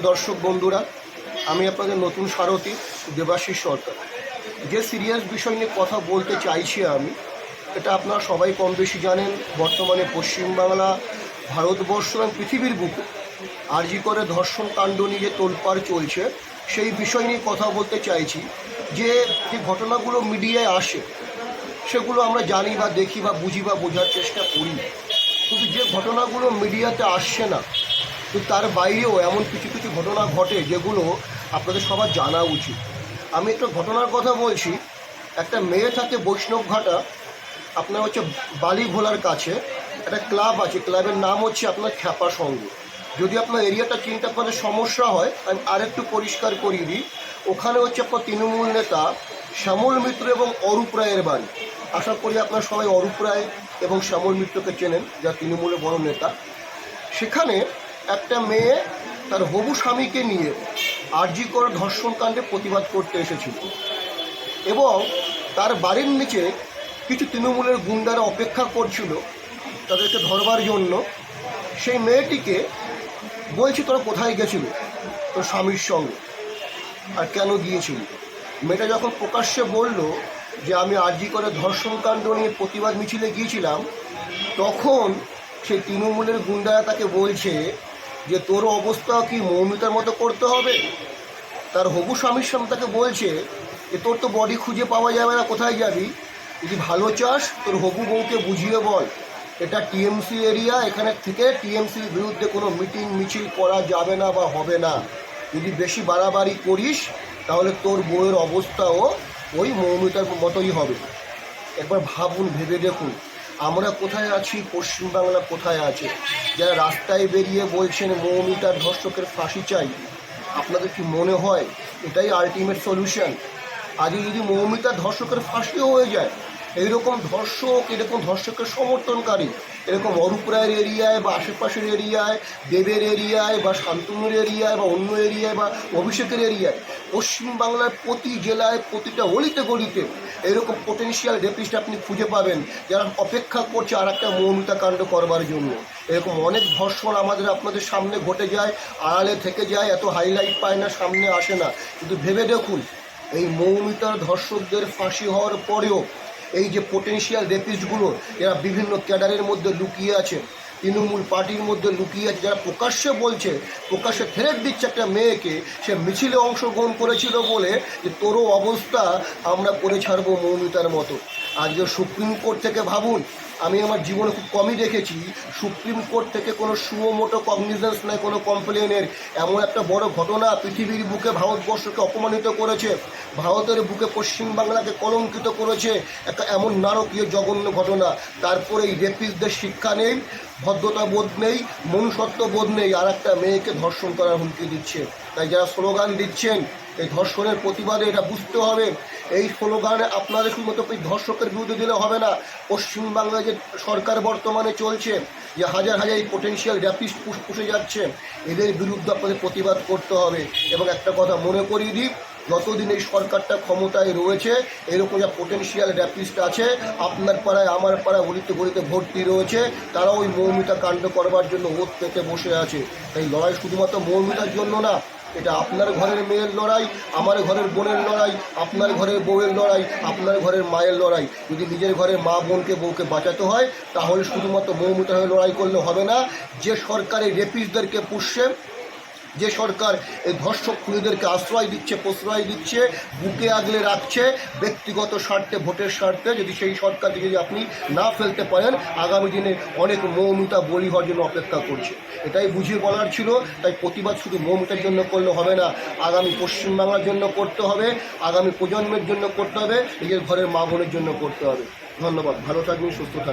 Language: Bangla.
দর্শক বন্ধুরা, আমি আপনাদের নতুন সারথী দেবাশিস সরকার। যে সিরিয়াস বিষয় নিয়ে কথা বলতে চাইছি আমি এটা আপনারা সবাই কম বেশি জানেন, বর্তমানে পশ্চিমবাংলা, ভারতবর্ষ এবং পৃথিবীর বুকে আরজি করে ধর্ষণ কাণ্ড নিয়ে যে তোলপাড় চলছে, সেই বিষয় নিয়ে কথা বলতে চাইছি। যে যে ঘটনাগুলো মিডিয়ায় আসে, সেগুলো আমরা জানি বা দেখি বা বুঝি বা বোঝার চেষ্টা করি। কিন্তু যে ঘটনাগুলো মিডিয়াতে আসছে না কিন্তু তার বাইরেও এমন কিছু কিছু ঘটনা ঘটে যেগুলো আপনাদের সবার জানা উচিত। আমি একটা ঘটনার কথা বলছি। একটা মেয়ে থাকে বৈষ্ণব ঘাটা। আপনার হচ্ছে বালি ভোলার কাছে। একটা ক্লাব আছে। ক্লাবের নাম হচ্ছে আপনার খ্যাপা সঙ্গ যদি আপনার এরিয়াটা চিনতে আপনাদের সমস্যা হয়, আমি আরেকটু পরিষ্কার করিয়ে দিই। ওখানে হচ্ছে আপনার তৃণমূল নেতা শ্যামল মিত্র এবং অরূপ রায়ের বাড়ি। আশা করি আপনারা সবাই অরূপ রায় এবং শ্যামল মিত্রকে চেনেন যা তৃণমূলের বড় নেতা। সেখানে একটা মেয়ে তার হবু স্বামীকে নিয়ে আরজি কর ধর্ষণ কাণ্ডে প্রতিবাদ করতে এসেছিল। এবং তার বাড়ির নিচে কিছু তৃণমূলের গুন্ডারা অপেক্ষা করছিল তাদেরকে ধরবার জন্য। সেই মেয়েটিকে বলছি, তোরা কোথায় গেছিল? তোর স্বামীর সঙ্গে। আর কেন গিয়েছিল? মেয়েটা যখন প্রকাশ্যে বলল যে, আমি আরজি করে ধর্ষণ কাণ্ড নিয়ে প্রতিবাদ মিছিলে গিয়েছিলাম, তখন সেই তৃণমূলের গুন্ডারা তাকে বলছে যে তোর অবস্থা কি মৌমিতার মতো করতে হবে? তার হবু স্বামীর সামনে তাকে বলছে যে, তোর তো বডি খুঁজে পাওয়া যাবে না, কোথায় যাবি? যদি ভালো চাস, তোর হবু বউকে বুঝিয়ে বল। এটা টিএমসি এরিয়া, এখানে থেকে টিএমসির বিরুদ্ধে কোনো মিটিং, মিছিল করা যাবে না বা হবে না। যদি বেশি বাড়াবাড়ি করিস, তাহলে তোর বউয়ের অবস্থাও ওই মৌমিতার মতোই হবে। একবার ভাবুন, ভেবে দেখুন। আমরা কোথায় আছি? পশ্চিমবাংলা কোথায় আছে? যারা রাস্তায় বেরিয়ে বলছেন মৌমিতা ধর্ষকের ফাঁসি চাই, আপনাদের কি মনে হয় এটাই আলটিমেট সলিউশন আজকে যদি মৌমিতা ধর্ষকের ফাঁসিও হয়ে যায় এইরকম ধর্ষক, এরকম ধর্ষকের সমর্থনকারী, এরকম অরূপ রায়ের এরিয়ায় বা আশেপাশের এরিয়ায়, দেবের এরিয়ায় বা শান্তনুর এরিয়ায় বা অন্য এরিয়ায় বা অভিষেকের এরিয়ায়, পশ্চিমবাংলার প্রতি জেলায় প্রতিটা অলিতে গলিতে এরকম পোটেনশিয়াল রেপিস্ট আপনি খুঁজে পাবেন, যারা অপেক্ষা করছে আর একটা মৌমিতা কাণ্ড করবার জন্য। এরকম অনেক ধর্ষণ আমাদের আপনাদের সামনে ঘটে যায়, আড়ালে থেকে যায়, এত হাইলাইট পায় না, সামনে আসে না। কিন্তু ভেবে দেখুন, এই মৌমিতার ধর্ষকদের ফাঁসি হওয়ার পরেও এই যে পোটেন্সিয়াল রেপিস্টগুলো এরা বিভিন্ন ক্যাডারের মধ্যে লুকিয়ে আছে। তৃণমূল পার্টির মধ্যে লুকিয়ে আছে, যারা প্রকাশ্যে বলছে, প্রকাশ্যে থ্রেট দিচ্ছে একটা মেয়েকে, সে মিছিলে অংশগ্রহণ করেছিল বলে যে তোরও অবস্থা আমরা করে ছাড়বো মৌমিতার মতো। আজকে সুপ্রিম কোর্ট থেকে ভাবুন, আমি আমার জীবনে খুব কমই দেখেছি, সুপ্রিম কোর্ট থেকে কোনো সুমোটো কগনিজেন্স নেই, কোনো কমপ্লেনের এমন একটা বড় ঘটনা পৃথিবীর বুকে ভারতবর্ষকে অপমানিত করেছে, ভারতের বুকে পশ্চিমবাংলাকে কলঙ্কিত করেছে, একটা এমন নারকীয় জঘন্য ঘটনা। তারপরে এই রেপিসদের শিক্ষা নেই ভদ্রতা বোধ নেই মনুষ্যত্ব বোধ নেই, আর একটা মেয়েকে ধর্ষণ করার হুমকি দিচ্ছে। তাই যারা স্লোগান দিচ্ছেন, এই ধর্ষণের প্রতিবাদে এটা বুঝতে হবে। এই স্লোগানে আপনাদের শুধুমাত্র এই ধর্ষকের বিরুদ্ধে দিলে হবে না পশ্চিমবাংলায় যে সরকার বর্তমানে চলছে, যে হাজার হাজার এই পোটেনশিয়াল র্যাপিস্ট পুষে যাচ্ছে, এদের বিরুদ্ধে আপনাদের প্রতিবাদ করতে হবে। এবং একটা কথা মনে করিয়ে দিই যতদিন এই সরকারটা ক্ষমতায় রয়েছে, এরকম যা পোটেনশিয়াল র্যাপিস্ট আছে, আপনার পাড়ায়, আমার পাড়ায় গলিতে গলিতে ভর্তি রয়েছে তারা ওই মৌমিতা কাণ্ড করবার জন্য ওত পেতে বসে আছে। তাই লড়াই শুধুমাত্র মৌমিতার জন্য না, এটা আপনার ঘরের মেয়ের লড়াই, আমার ঘরের বোনের লড়াই, আপনার ঘরের বউয়ের লড়াই, আপনার ঘরের মায়ের লড়াই। যদি নিজের ঘরের মা বোনকে, বউকে বাঁচাতে হয়, তাহলে শুধুমাত্র মৌমিতা হয়ে লড়াই করলে হবে না। যে সরকার এই রেপিসদেরকে পুষছে যে সরকার এই ধর্ষক খুনিদেরকে আশ্রয় দিচ্ছে, প্রশ্রয় দিচ্ছে, বুকে আগলে রাখছে, ব্যক্তিগত স্বার্থে, ভোটের স্বার্থে, যদি সেই সরকারকে যদি আপনি না ফেলতে পারেন, আগামী দিনে অনেক মৌমিতা বলি হওয়ার জন্য অপেক্ষা করছে। এটাই বুঝিয়ে বলার ছিল, তাই প্রতিবাদ শুধু মৌমিতার জন্য করলে হবে না, আগামী পশ্চিমবাংলার জন্য করতে হবে, আগামী প্রজন্মের জন্য করতে হবে, নিজের ঘরের মা বোনের জন্য করতে হবে। ধন্যবাদ, ভালো থাকবেন, সুস্থ থাকবেন।